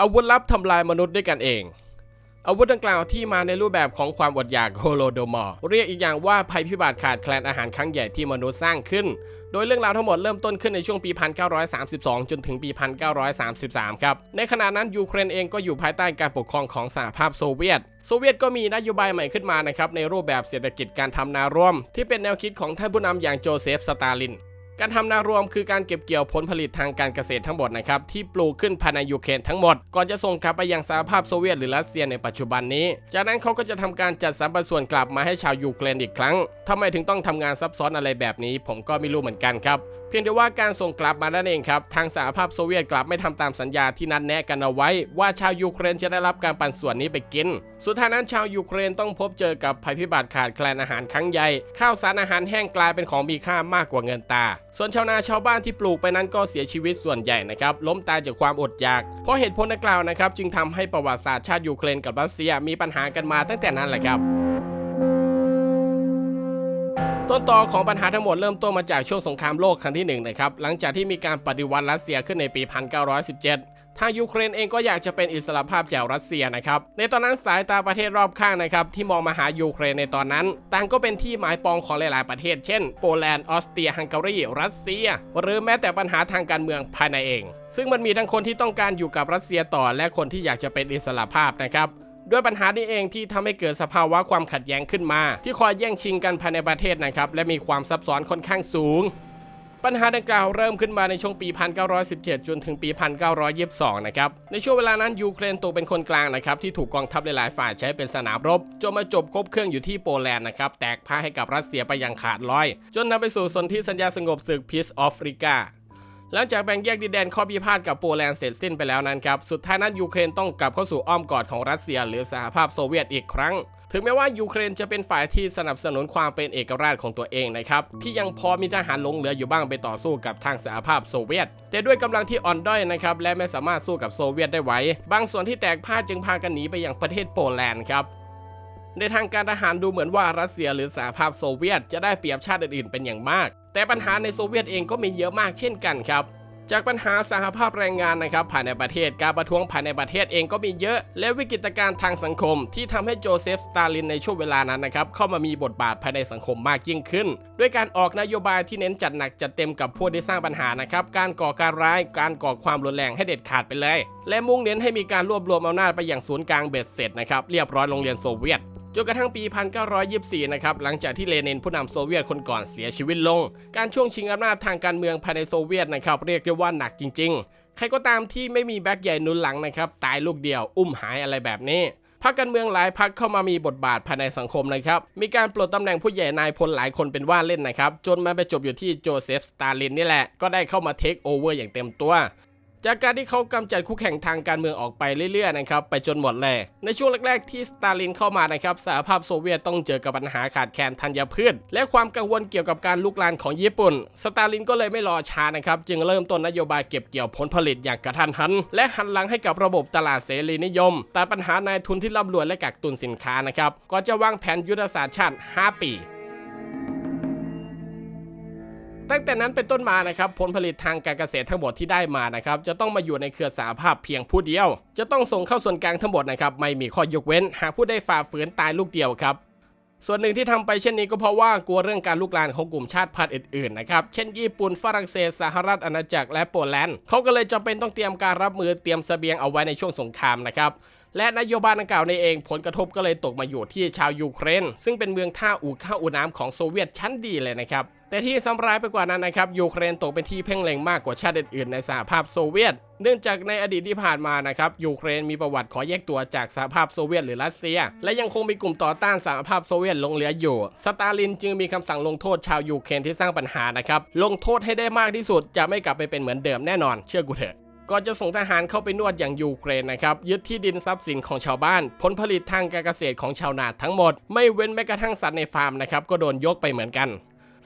อาวุธลับทำลายมนุษย์ด้วยกันเอง อาวุธดังกล่าวที่มาในรูปแบบของความอดอยากโฮโลโดมอร์เรียกอีกอย่างว่าภัยพิบัติขาดแคลนอาหารครั้งใหญ่ที่มนุษย์สร้างขึ้น โดยเรื่องราวทั้งหมดเริ่มต้นขึ้นในช่วงปี 1932 จนถึงปี 1933 ครับ ในขณะนั้นยูเครนเองก็อยู่ภายใต้การปกครองของสหภาพโซเวียต โซเวียตก็มีนโยบายใหม่ขึ้นมานะครับในรูปแบบเศรษฐกิจการทำนาร่วม ที่เป็นแนวคิดของท่านผู้นำอย่างโจเซฟสตาลิน การทำนารวมคือการเก็บเกี่ยวผลผลิตทางการเกษตรทั้งหมดนะครับที่ปลูกขึ้นภายในยูเครนทั้งหมด ก่อนจะส่งกลับไปยังสหภาพโซเวียตหรือรัสเซียในปัจจุบันนี้ จากนั้นเขาก็จะทำการจัดสรรปันส่วนกลับมาให้ชาวยูเครนอีกครั้งทำไมถึงต้องทำงานซับซ้อนอะไรแบบนี้ ผมก็ไม่รู้เหมือนกันครับ พียงแต่ว่าการส่งกลับมานั่นเองครับ ทางสหภาพโซเวียตกลับไม่ทำตามสัญญาที่นัดแนะกันเอาไว้ ว่าชาวยูเครนจะได้รับการปันส่วนนี้ไปกิน สุดท้ายนั้นชาวยูเครนต้องพบเจอกับภัยพิบัติขาดแคลนอาหารครั้งใหญ่ ข้าวสารอาหารแห้งกลายเป็นของมีค่ามากกว่าเงินตา ส่วนชาวนาชาวบ้านที่ปลูกไปนั้นก็เสียชีวิตส่วนใหญ่นะครับล้มตายจากความอดอยาก เพราะเหตุผลดังกล่าวนะครับจึงทำให้ประวัติศาสตร์ชาติยูเครนกับรัสเซียมีปัญหากันมาตั้งแต่นั้นแหละครับ ต้นตอของปัญหาทั้งหมดเริ่มต้นมาจากช่วงสงครามโลกครั้งที่หนึ่งนะครับหลังจากที่มีการปฏิวัติรัสเซียขึ้นในปี 1917 ทางยูเครนเองก็อยากจะเป็นอิสรภาพจากรัสเซียนะครับในตอนนั้นสายตาประเทศรอบข้างนะครับที่มองมาหายูเครนในตอนนั้นต่างก็เป็นที่หมายปองของหลายๆประเทศ เช่น โปแลนด์ออสเตรียฮังการีรัสเซีย หรือแม้แต่ปัญหาทางการเมืองภายในเองซึ่งมันมีทั้งคนที่ต้องการอยู่กับรัสเซียต่อและคนที่อยากจะเป็นอิสระภาพนะครับ ด้วยปัญหานี้เองที่ทำให้เกิดสภาวะความขัดแย้งขึ้นมา ที่คอยแย่งชิงกันภายในประเทศนะครับ และมีความซับซ้อนค่อนข้างสูง ปัญหาดังกล่าวเริ่มขึ้นมาในช่วงปี 1917 จนถึงปี 1922 นะครับ ในช่วงเวลานั้นยูเครนตกเป็นคนกลางนะครับที่ถูกกองทัพหลายๆฝ่ายใช้เป็นสนามรบ จนมาจบครบเครื่องอยู่ที่โปแลนด์นะครับแตกพ่ายให้กับรัสเซียไปอย่างขาดลอย จนนำไปสู่สนธิสัญญาสงบศึก Peace of Riga หลังจากแบ่งแยกดินแดนข้อพิพาทกับโปแลนด์เสร็จสิ้นไปแล้วนั้นครับ สุดท้ายนั้นยูเครนต้องกลับเข้าสู่อ้อมกอดของรัสเซีย หรือสหภาพโซเวียตอีกครั้ง ถึงแม้ว่ายูเครนจะเป็นฝ่ายที่สนับสนุนความเป็นเอกราชของตัวเองนะครับ ที่ยังพอมีทหารหลงเหลืออยู่บ้างไปต่อสู้กับทางสหภาพโซเวียต แต่ด้วยกำลังที่อ่อนด้อยนะครับและไม่สามารถสู้กับโซเวียตได้ไหวบางส่วนที่แตกพ่ายจึงพากันหนีไปยังประเทศโปแลนด์ครับ ในทางการทหารดูเหมือนว่ารัสเซียหรือสหภาพโซเวียตจะได้เปรียบชาติอื่นๆเป็นอย่างมาก แต่ปัญหาในโซเวียตเองก็มีเยอะมากเช่นกันครับจากปัญหาสหภาพแรงงานนะครับภายในประเทศการประท้วงภายในประเทศเองก็มีเยอะ และวิกฤตการณ์ทางสังคม ที่ทำให้โจเซฟสตาลินในช่วงเวลานั้นนะครับเข้ามามีบทบาทภายในสังคมมากยิ่งขึ้น ด้วยการออกนโยบายที่เน้นจัดหนักจัดเต็มกับผู้ที่สร้างปัญหานะครับการก่อการร้ายการก่อความรุนแรงให้เด็ดขาดไปเลย และมุ่งเน้นให้มีการรวบรวมอำนาจไปอย่างศูนย์กลางเบ็ดเสร็จนะครับเรียบร้อยโรงเรียนโซเวียต จนกระทั่งปี 1924 นะครับ หลังจากที่เลนินผู้นำโซเวียตคนก่อนเสียชีวิตลง การช่วงชิงอำนาจทางการเมืองภายในโซเวียตนะครับ เรียกได้ว่าหนักจริง ๆ ใครก็ตามที่ไม่มีแบ็คใหญ่นุนหลังนะครับ ตายลูกเดียว อุ้มหายอะไรแบบนี้พรรคการเมืองหลายพรรคเข้ามามีบทบาทภายในสังคมนะครับ มีการปลดตำแหน่งผู้ใหญ่นายพลหลายคนเป็นว่าเล่นนะครับ จนมาไปจบอยู่ที่โจเซฟ สตาลินนี่แหละ ก็ได้เข้ามาเทคโอเวอร์อย่างเต็มตัว จากการที่เขากำจัดคู่แข่งทางการเมืองออกไปเรื่อยๆนะครับไปจนหมดเลยในช่วงแรกๆที่สตาลินเข้ามานะครับสหภาพโซเวียตต้องเจอกับปัญหาขาดแคลนธัญพืช และความกังวลเกี่ยวกับการลุกลามของญี่ปุ่น สตาลินก็เลยไม่รอช้านะครับจึงเริ่มต้นนโยบายเก็บเกี่ยวผลผลิตอย่างกระทันหัน และหันหลังให้กับระบบตลาดเสรีนิยม แตัดปัญหานายทุนที่ร่ำรวยและกักตุนสินค้านะครับก็จะวางแผนยุทธศาสตร์ชาติ 5 ปี ตั้งแต่นั้นเป็นต้นมานะครับผลผลิตทางการเกษตรทั้งหมดที่ได้มานะครับจะต้องมาอยู่ในเครือสหภาพเพียงผู้เดียว จะต้องส่งเข้าส่วนกลางทั้งหมดนะครับไม่มีข้อยกเว้น หากผู้ได้ฝ่าฝืนตายลูกเดียวครับส่วนหนึ่งที่ทำไปเช่นนี้ก็เพราะว่ากลัวเรื่องการลุกลามของกลุ่มชาติพันธุ์อื่นๆนะครับ เช่นญี่ปุ่นฝรั่งเศสสหรัฐอาณาจักรและโปแลนด์เขาก็เลยจำเป็นต้องเตรียมการรับมือเตรียมเสบียงเอาไว้ในช่วงสงครามนะครับ และนโยบายดังกล่าวในเองผลกระทบก็เลยตกมาอยู่ที่ชาวยูเครน ซึ่งเป็นเมืองท่าอู่ข้าวอู่น้ำของโซเวียตชั้นดีเลยนะครับแต่ที่ซ้ำร้ายไปกว่านั้นนะครับยูเครนตกเป็นที่เพ่งเล็งมากกว่าชาติอื่นๆในสหภาพโซเวียต เนื่องจากในอดีตที่ผ่านมานะครับยูเครนมีประวัติขอแยกตัวจากสหภาพโซเวียตหรือรัสเซีย และยังคงมีกลุ่มต่อต้านสหภาพโซเวียตลงเหลืออยู่ สตาลินจึงมีคำสั่งลงโทษชาวยูเครนที่สร้างปัญหานะครับลงโทษให้ได้มากที่สุดจะไม่กลับไปเป็นเหมือนเดิมแน่นอน เชื่อกูเถอะ ก่อนจะส่งทหารเข้าไปนวดอย่างยูเครนนะครับยึดที่ดินทรัพย์สินของชาวบ้าน ผลผลิตทางการเกษตรของชาวนาทั้งหมด ไม่เว้นแม้กระทั่งสัตว์ในฟาร์มนะครับก็โดนยกไปเหมือนกัน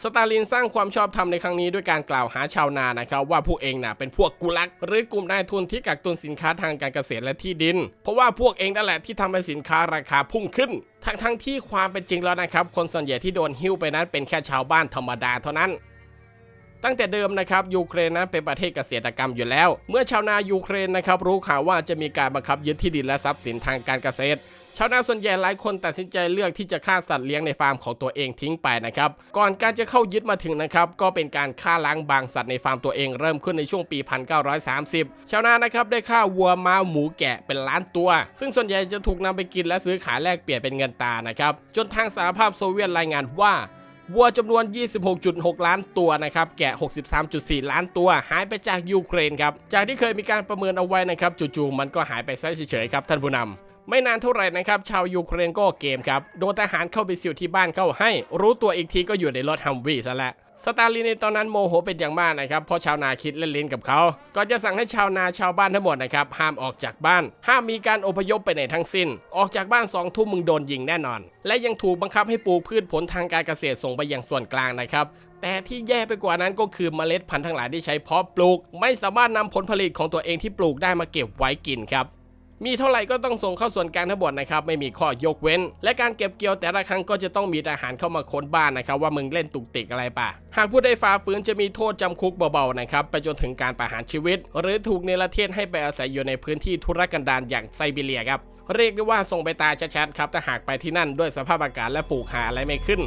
สตาลินสร้างความชอบธรรมในครั้งนี้ด้วยการกล่าวหาชาวนานะครับว่าพวกเองน่ะเป็นพวกกุลัก หรือกลุ่มนายทุนที่กักตุนสินค้าทางการเกษตรและที่ดิน เพราะว่าพวกเองนั่นแหละที่ทำให้สินค้าราคาพุ่งขึ้น ทั้งทั้งที่ความเป็นจริงแล้วนะครับ คนส่วนใหญ่ที่โดนหิ้วไปนั้นเป็นแค่ชาวบ้านธรรมดาเท่านั้น ตั้งแต่เดิมนะครับยูเครนนั้นเป็นประเทศเกษตรกรรมอยู่แล้ว เมื่อชาวนายูเครนนะครับรู้ข่าวว่าจะมีการบังคับยึดที่ดินและทรัพย์สินทางการเกษตรชาวนาส่วนใหญ่หลายคนตัดสินใจเลือกที่จะฆ่าสัตว์เลี้ยงในฟาร์มของตัวเองทิ้งไปนะครับ ก่อนการจะเข้ายึดมาถึงนะครับก็เป็นการฆ่าล้างบางสัตว์ในฟาร์มตัวเองเริ่มขึ้นในช่วงปี 1930 ชาวนานะครับได้ฆ่าวัวม้าหมูแกะเป็นล้านตัว ซึ่งส่วนใหญ่จะถูกนำไปกินและซื้อขายแลกเปลี่ยนเป็นเงินตานะครับ จนทางสหภาพโซเวียตรายงานว่า วัวจำนวน 26.6 ล้านตัวนะครับแกะ 63.4 ล้านตัว หายไปจากยูเครนครับ จากที่เคยมีการประเมินเอาไว้นะครับจู่ๆมันก็หายไปซะเฉยๆครับท่านผู้นำไม่นานเท่าไหร่นะครับ ชาวยูเครนก็เกมครับ โดนทหารเข้าไปสิวที่บ้านเข้าให้ รู้ตัวอีกทีก็อยู่ในรถฮัมวีซะแล้ว สตาลินในตอนนั้นโมโหเป็นอย่างมากนะครับเพราะชาวนาคิดเล่นๆกับเขาก็จะสั่งให้ชาวนาชาวบ้านทั้งหมดนะครับห้ามออกจากบ้าน ห้ามมีการอพยพไปไหนทั้งสิ้น ออกจากบ้านสองทุ่มมึงโดนยิงแน่นอน และยังถูกบังคับให้ปลูกพืชผลทางการเกษตรส่งไปยังส่วนกลางนะครับแต่ที่แย่ไปกว่านั้นก็คือเมล็ดพันธุ์ทั้งหลายที่ใช้เพาะปลูก ไม่สามารถนำผลผลิตของตัวเองที่ปลูกได้มาเก็บไว้กินครับ มีเท่าไหร่ก็ต้องส่งเข้าส่วนกลางทั้งหมดนะครับไม่มีข้อยกเว้น และการเก็บเกี่ยวแต่ละครั้งก็จะต้องมีทหารเข้ามาค้นบ้านนะครับว่ามึงเล่นตุกติกอะไรป่ะ หากผู้ใดฝ่าฝืนจะมีโทษจำคุกเบาๆนะครับไปจนถึงการประหารชีวิต หรือถูกเนรเทศให้ไปอาศัยอยู่ในพื้นที่ทุรกันดารอย่างไซบีเรียครับเรียกได้ว่าส่งไปตายชัดๆครับถ้าหากไปที่นั่นด้วยสภาพอากาศและปลูกหาอะไรไม่ขึ้น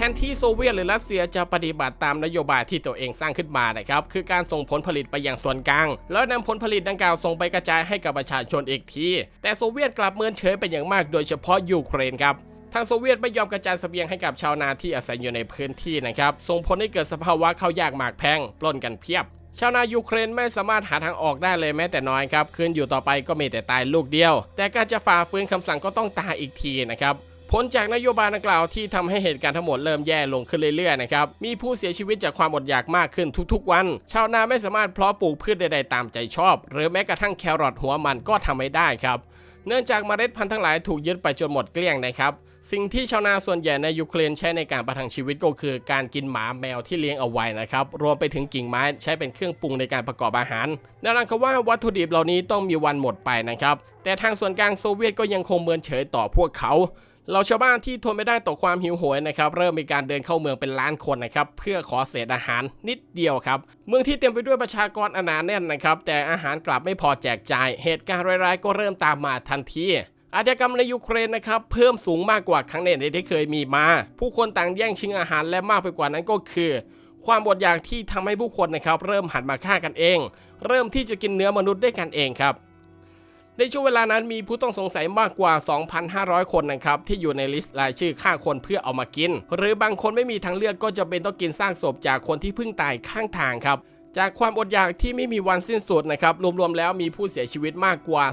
ทนที่โซเวียตหรือรัสเซียจะปฏิบัติตามนโยบายที่ตัวเองสร้างขึ้นมานะครับคือการส่งผลผลิตไปยังส่วนกลาง แล้วนำผลผลิตดังกล่าวส่งไปกระจายให้กับประชาชนอีกที แต่โซเวียตกลับเมินเฉยเป็นอย่างมากโดยเฉพาะยูเครนครับทางโซเวียตไม่ยอมกระจายเสบียงให้กับชาวนาที่อาศัยอยู่ในพื้นที่นะครับส่งผลให้เกิดสภาวะข้าวยากหมากแพงปล้นกันเพียบ ชาวนายูเครนไม่สามารถหาทางออกได้เลยแม้แต่น้อยครับคืนอยู่ต่อไปก็มีแต่ตายลูกเดียว แต่การจะฝ่าฝืนคำสั่งก็ต้องตายอีกทีนะครับ ผลจากนโยบายดังกล่าวที่ทำให้เหตุการณ์ทั้งหมดเริ่มแย่ลงขึ้นเรื่อยๆนะครับ มีผู้เสียชีวิตจากความอดอยากมากขึ้นทุกๆวัน ชาวนาไม่สามารถเพาะปลูกพืชใดๆตามใจชอบ หรือแม้กระทั่งแครอทหัวมันก็ทำไม่ได้ครับ เนื่องจากเมล็ดพันธุ์ทั้งหลายถูกยึดไปจนหมดเกลี้ยงนะครับสิ่งที่ชาวนาส่วนใหญ่ในยูเครนใช้ในการประทังชีวิตก็คือการกินหมาแมวที่เลี้ยงเอาไว้นะครับ รวมไปถึงกิ่งไม้ใช้เป็นเครื่องปรุงในการประกอบอาหารแน่นอนครับว่าวัตถุดิบเหล่านี้ต้องมีวันหมดไปนะครับ แต่ทางส่วนกลางโซเวียตก็ยังคงเมินเฉยต่อพวกเขา เราชาวบ้านที่ทนไม่ได้ต่อความหิวโหยนะครับ เริ่มมีการเดินเข้าเมืองเป็นล้านคนนะครับ เพื่อขอเศษอาหารนิดเดียวครับ เมืองที่เต็มไปด้วยประชากรอนาแน่นนะครับ แต่อาหารกลับไม่พอแจกจ่าย เหตุการณ์ร้ายๆ ก็เริ่มตามมาทันทีอาชญากรรมในยูเครนนะครับเพิ่มสูงมากกว่าครั้งไหนที่เคยมีมา ผู้คนต่างแย่งชิงอาหารและมากไปกว่านั้นก็คือ ความอดอยากที่ทำให้ผู้คนนะครับเริ่มหันมาฆ่ากันเอง เริ่มที่จะกินเนื้อมนุษย์ด้วยกันเองครับ ในช่วงเวลานั้นมีผู้ต้องสงสัยมากกว่า 2,500 คนนะครับที่อยู่ในลิสต์รายชื่อฆ่าคนเพื่อเอามากิน หรือบางคนไม่มีทางเลือกก็จะเป็นต้องกินซากศพจากคนที่เพิ่งตายข้างทางครับจากความอดอยากที่ไม่มีวันสิ้นสุดนะครับ รวมๆ แล้วมีผู้เสียชีวิตมากกว่า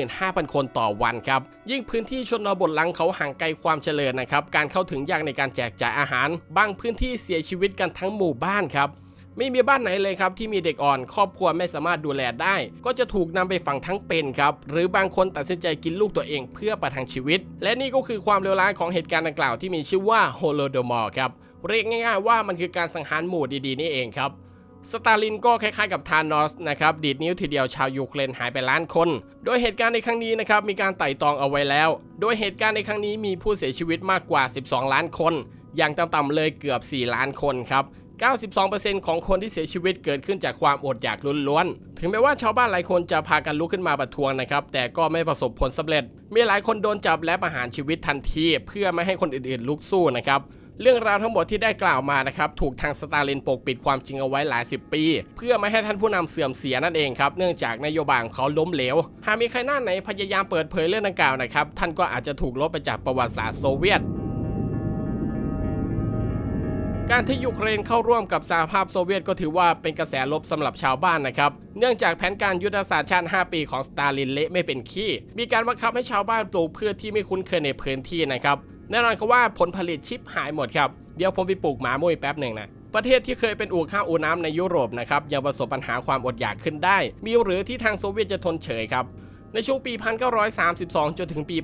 25,000 คนต่อวันครับ ยิ่งพื้นที่ชนบทหลังเขาห่างไกลความเจริญนะครับ การเข้าถึงยากในการแจกจ่ายอาหาร บางพื้นที่เสียชีวิตกันทั้งหมู่บ้านครับ ไม่มีบ้านไหนเลยครับที่มีเด็กอ่อน ครอบครัวไม่สามารถดูแลได้ ก็จะถูกนำไปฝังทั้งเป็นครับหรือบางคนตัดสินใจกินลูกตัวเองเพื่อประทังชีวิต และนี่ก็คือความเลวร้ายของเหตุการณ์ดังกล่าวที่มีชื่อว่าโฮโลโดมอร์ครับเรียกง่ายๆว่ามันคือการสังหารหมู่ดีๆนี่เองครับสตาลินก็คล้ายๆกับธานอสนะครับดีดนิ้วทีเดียวชาวยูเครนหายไปล้านคน โดยเหตุการณ์ในครั้งนี้นะครับมีการไต่ตองเอาไว้แล้ว โดยเหตุการณ์ในครั้งนี้มีผู้เสียชีวิตมากกว่า 12 ล้านคน อย่างต่ำๆเลยเกือบ 4 ล้านคนครับ 92%ของคนที่เสียชีวิตเกิดขึ้นจากความอดอยากล้วนๆ ถึงแม้ว่าชาวบ้านหลายคนจะพากันลุกขึ้นมาประท้วงนะครับ แต่ก็ไม่ประสบผลสำเร็จ มีหลายคนโดนจับและประหารชีวิตทันที เพื่อไม่ให้คนอื่นๆลุกสู้นะครับ เรื่องราวทั้งหมดที่ได้กล่าวมานะครับ ถูกทางสตาลินปกปิดความจริงเอาไว้หลายสิบปี เพื่อไม่ให้ท่านผู้นำเสื่อมเสียนั่นเองครับ เนื่องจากนโยบายของเขาล้มเหลว หากมีใครหน้าไหนพยายามเปิดเผยเรื่องดังกล่าวนะครับ ท่านก็อาจจะถูกลบไปจากประวัติศาสตร์โซเวียต การที่ยูเครนเข้าร่วมกับสหภาพโซเวียตก็ถือว่าเป็นกระแสลบสำหรับชาวบ้านนะครับ เนื่องจากแผนการยุทธศาสตร์ชาติ 5 ปีของสตาลินเละไม่เป็นขี้ มีการบังคับให้ชาวบ้านปลูกพืชที่ไม่คุ้นเคยในพื้นที่นะครับ แน่นอนครับว่าผลผลิตชิปหายหมดครับ เดี๋ยวผมไปปลูกหมามุ้ยแป๊บหนึ่งนะประเทศที่เคยเป็นอู่ข้าวอู่น้ำในยุโรปนะครับยังประสบปัญหาความอดอยากขึ้นได้ มีหรือที่ทางโซเวียตจะทนเฉยครับ ในช่วงปี 1932 จนถึงปี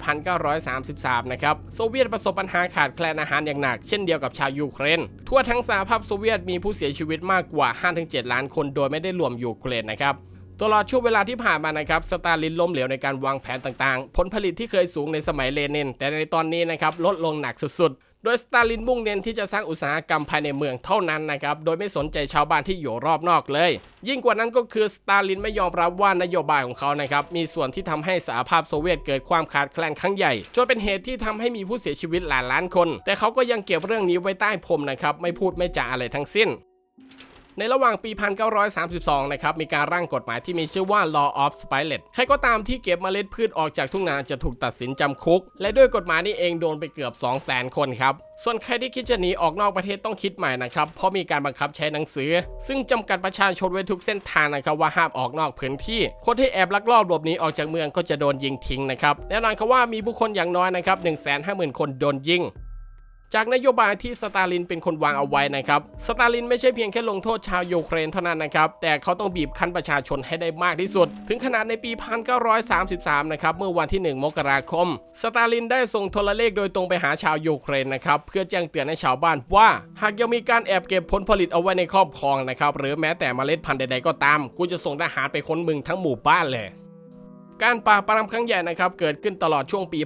1933 นะครับ โซเวียตประสบปัญหาขาดแคลนอาหารอย่างหนัก เช่นเดียวกับชาวยูเครน ทั่วทั้งสหภาพโซเวียตมีผู้เสียชีวิตมากกว่า 5-7 ล้านคนโดยไม่ได้รวมยูเครนนะครับตลอดช่วงเวลาที่ผ่านมานะครับสตาลินล้มเหลวในการวางแผนต่างๆ ผลผลิตที่เคยสูงในสมัยเลนิน แต่ในตอนนี้นะครับลดลงหนักสุดๆ โดยสตาลินมุ่งเน้นที่จะสร้างอุตสาหกรรมภายในเมืองเท่านั้นนะครับ โดยไม่สนใจชาวบ้านที่อยู่รอบนอกเลย ยิ่งกว่านั้นก็คือสตาลินไม่ยอมรับว่านโยบายของเขานะครับ มีส่วนที่ทำให้สหภาพโซเวียตเกิดความขาดแคลนครั้งใหญ่ จนเป็นเหตุที่ทำให้มีผู้เสียชีวิตหลายล้านคน แต่เขาก็ยังเก็บเรื่องนี้ไว้ใต้พรมนะครับ ไม่พูดไม่จาอะไรทั้งสิ้น ในระหว่างปี 1932 นะครับ มีการร่างกฎหมายที่มีชื่อว่า Law of Spilett ใครก็ตามที่เก็บเมล็ดพืชออกจากทุ่งนาจะถูกตัดสินจำคุก และด้วยกฎหมายนี้เองโดนไปเกือบ 200,000 คนครับ ส่วนใครที่คิดจะหนีออกนอกประเทศต้องคิดใหม่นะครับ เพราะมีการบังคับใช้หนังสือ ซึ่งจำกัดประชาชนไว้ทุกเส้นทางนะครับว่าห้ามออกนอกพื้นที่ คนที่แอบลักลอบหลบหนีออกจากเมืองก็จะโดนยิงทิ้งนะครับแน่นอนครับว่ามีผู้คนอย่างน้อยนะครับ150,000 คนโดนยิง จากนโยบายที่สตาลินเป็นคนวางเอาไว้นะครับ สตาลินไม่ใช่เพียงแค่ลงโทษชาวยูเครนเท่านั้นนะครับ แต่เขาต้องบีบคั้นประชาชนให้ได้มากที่สุด ถึงขนาดในปี 1933 นะครับ เมื่อวันที่ 1 มกราคม สตาลินได้ส่งโทรเลขโดยตรงไปหาชาวยูเครนนะครับ เพื่อแจ้งเตือนให้ชาวบ้านว่า หากยังมีการแอบเก็บผลผลิตเอาไว้ในครอบครองนะครับ หรือแม้แต่เมล็ดพันธุ์ใดๆก็ตาม กูจะส่งทหารไปค้นมึงทั้งหมู่บ้านเลย การปราบปรามครั้งใหญ่นะครับเกิดขึ้นตลอดช่วงปี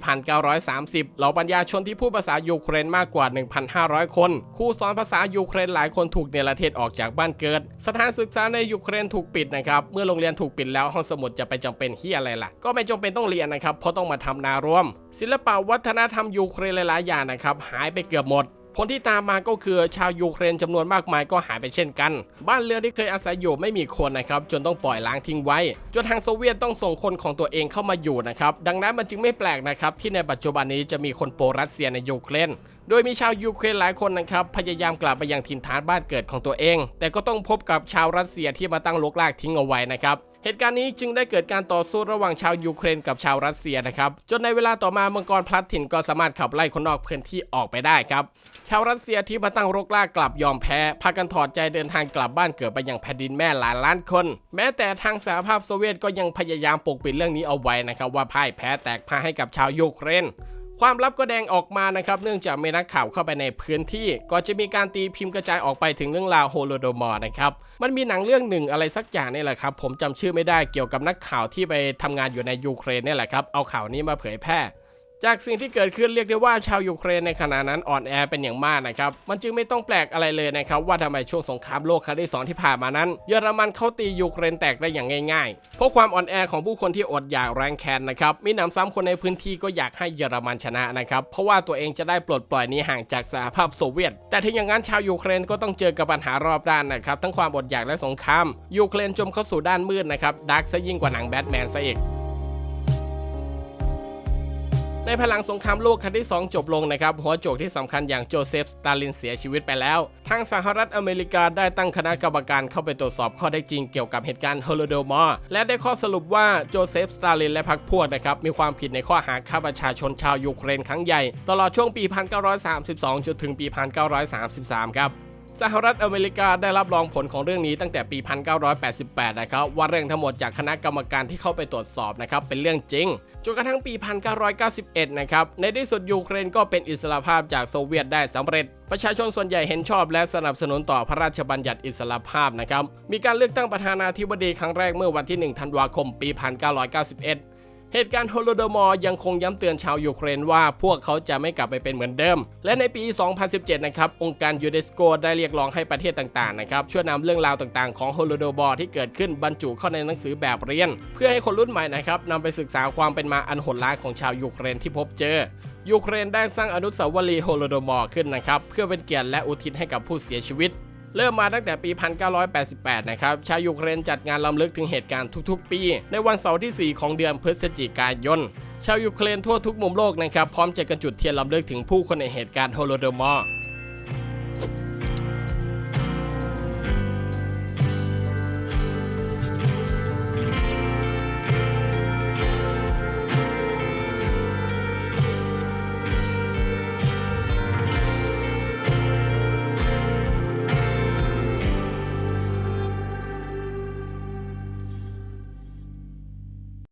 1930 เหล่าปัญญาชนที่พูดภาษายูเครนมากกว่า 1,500 คน ครูสอนภาษายูเครนหลายคนถูกเนรเทศออกจากบ้านเกิด สถานศึกษาในยูเครนถูกปิดนะครับ เมื่อโรงเรียนถูกปิดแล้วห้องสมุดจะไปจำเป็นที่อะไรล่ะ ก็ไม่จำเป็นต้องเรียนนะครับ เพราะต้องมาทำนาร่วม ศิลปะวัฒนธรรมยูเครนหลายๆอย่างนะครับหายไปเกือบหมด ผลที่ตามมาก็คือชาวยูเครนจำนวนมากมายก็หายไปเช่นกัน บ้านเรือนที่เคยอาศัยอยู่ไม่มีคนนะครับ จนต้องปล่อยล้างทิ้งไว้ จนทางโซเวียตต้องส่งคนของตัวเองเข้ามาอยู่นะครับ ดังนั้นมันจึงไม่แปลกนะครับ ที่ในปัจจุบันนี้จะมีคนโปรรัสเซียในยูเครนโดยมีชาวยูเครนหลายคนนะครับพยายามกลับไปยังถิ่นฐานบ้านเกิดของตัวเอง แต่ก็ต้องพบกับชาวรัสเซียที่มาตั้งลกลากทิ้งเอาไว้นะครับ เหตุการณ์นี้จึงได้เกิดการต่อสู้ระหว่างชาวยูเครนกับชาวรัสเซียนะครับ จนในเวลาต่อมามังกรพลัดถิ่นก็สามารถขับไล่คนนอกพื้นที่ออกไปได้ครับ ชาวรัสเซียที่มาตั้งรกรากกลับยอมแพ้ พากันถอดใจเดินทางกลับบ้านเกิดไปยังแผ่นดินแม่หลายล้านคน แม้แต่ทางสหภาพโซเวียตก็ยังพยายามปกปิดเรื่องนี้เอาไว้นะครับว่าพ่ายแพ้แตกพ่ายให้กับชาวยูเครน ความลับก็แดงออกมานะครับ เนื่องจากมีนักข่าวเข้าไปในพื้นที่ก็จะมีการตีพิมพ์กระจายออกไปถึงเรื่องราวโฮโลโดมอร์นะครับ มันมีหนังเรื่องหนึ่งอะไรสักอย่างนี่แหละครับ ผมจำชื่อไม่ได้เกี่ยวกับนักข่าวที่ไปทำงานอยู่ในยูเครนนี่แหละครับ เอาข่าวนี้มาเผยแพร่ จากสิ่งที่เกิดขึ้นเรียกได้ว่าชาวยูเครนในขณะนั้นอ่อนแอเป็นอย่างมากนะครับ มันจึงไม่ต้องแปลกอะไรเลยนะครับ ว่าทำไมช่วงสงครามโลกครั้งที่สองที่ผ่านมานั้น เยอรมันเขาตียูเครนแตกได้อย่างง่ายๆ เพราะความอ่อนแอของผู้คนที่อดอยากแรงแค้นนะครับ มีหนำซ้ำคนในพื้นที่ก็อยากให้เยอรมันชนะนะครับ เพราะว่าตัวเองจะได้ปลดปล่อยนี้ห่างจากสหภาพโซเวียต แต่ถึงอย่างนั้นชาวยูเครนก็ต้องเจอกับปัญหารอบด้านนะครับ ทั้งความอดอยากและสงคราม ยูเครนจมเข้าสู่ด้านมืดนะครับดาร์กซะยิ่งกว่าหนังแบทแมนซะอีก ในพลังสงครามโลกครั้งที่ 2 จบลงนะครับหัวโจกที่สำคัญอย่างโจเซฟสตาลินเสียชีวิตไปแล้ว ทางสหรัฐอเมริกาได้ตั้งคณะกรรมการเข้าไปตรวจสอบข้อเท็จจริงเกี่ยวกับเหตุการณ์โฮโลโดมอร์และได้ข้อสรุปว่าโจเซฟสตาลินและพรรคพวกนะครับมีความผิดในข้อหาฆ่าประชาชนชาวยูเครนครั้งใหญ่ ตลอดช่วงปี 1932 จนถึงปี 1933 ครับ สหรัฐอเมริกาได้รับรองผลของเรื่องนี้ตั้งแต่ปี 1988 นะครับว่าเรื่องทั้งหมดจากคณะกรรมการที่เข้าไปตรวจสอบนะครับเป็นเรื่องจริงจนกระทั่งปี 1991 นะครับในที่สุดยูเครนก็เป็นอิสรภาพจากโซเวียตได้สำเร็จ ประชาชนส่วนใหญ่เห็นชอบและสนับสนุนต่อพระราชบัญญัติอิสรภาพนะครับมีการเลือกตั้งประธานาธิบดีครั้งแรกเมื่อวันที่ 1 ธันวาคม ปี 1991 เหตุการณ์โฮโลโดมอร์ยังคงย้ำเตือนชาวยูเครนว่าพวกเขาจะไม่กลับไปเป็นเหมือนเดิม และในปี 2017 นะครับ องค์การยูเนสโกได้เรียกร้องให้ประเทศต่างๆ นะครับ ช่วยนำเรื่องราวต่างๆ ของโฮโลโดมอร์ที่เกิดขึ้นบรรจุเข้าในหนังสือแบบเรียน เพื่อให้คนรุ่นใหม่นะครับนำไปศึกษาความเป็นมาอันโหดร้ายของชาวยูเครนที่พบเจอ ยูเครนได้สร้างอนุสาวรีย์โฮโลโดมอร์ขึ้นนะครับเพื่อเป็นเกียรติและอุทิศให้กับผู้เสียชีวิต เริ่มมาตั้งแต่ปี 1988 นะครับ ชาวยูเครนจัดงานลำลึกถึงเหตุการณ์ทุกๆ ปี ในวันเสาร์ที่ 4 ของเดือนพฤศจิกายน ชาวยูเครนทั่วทุกมุมโลกนะครับ พร้อมใจกันจุดเทียนลำลึกถึงผู้คนในเหตุการณ์โฮโลโดมอร์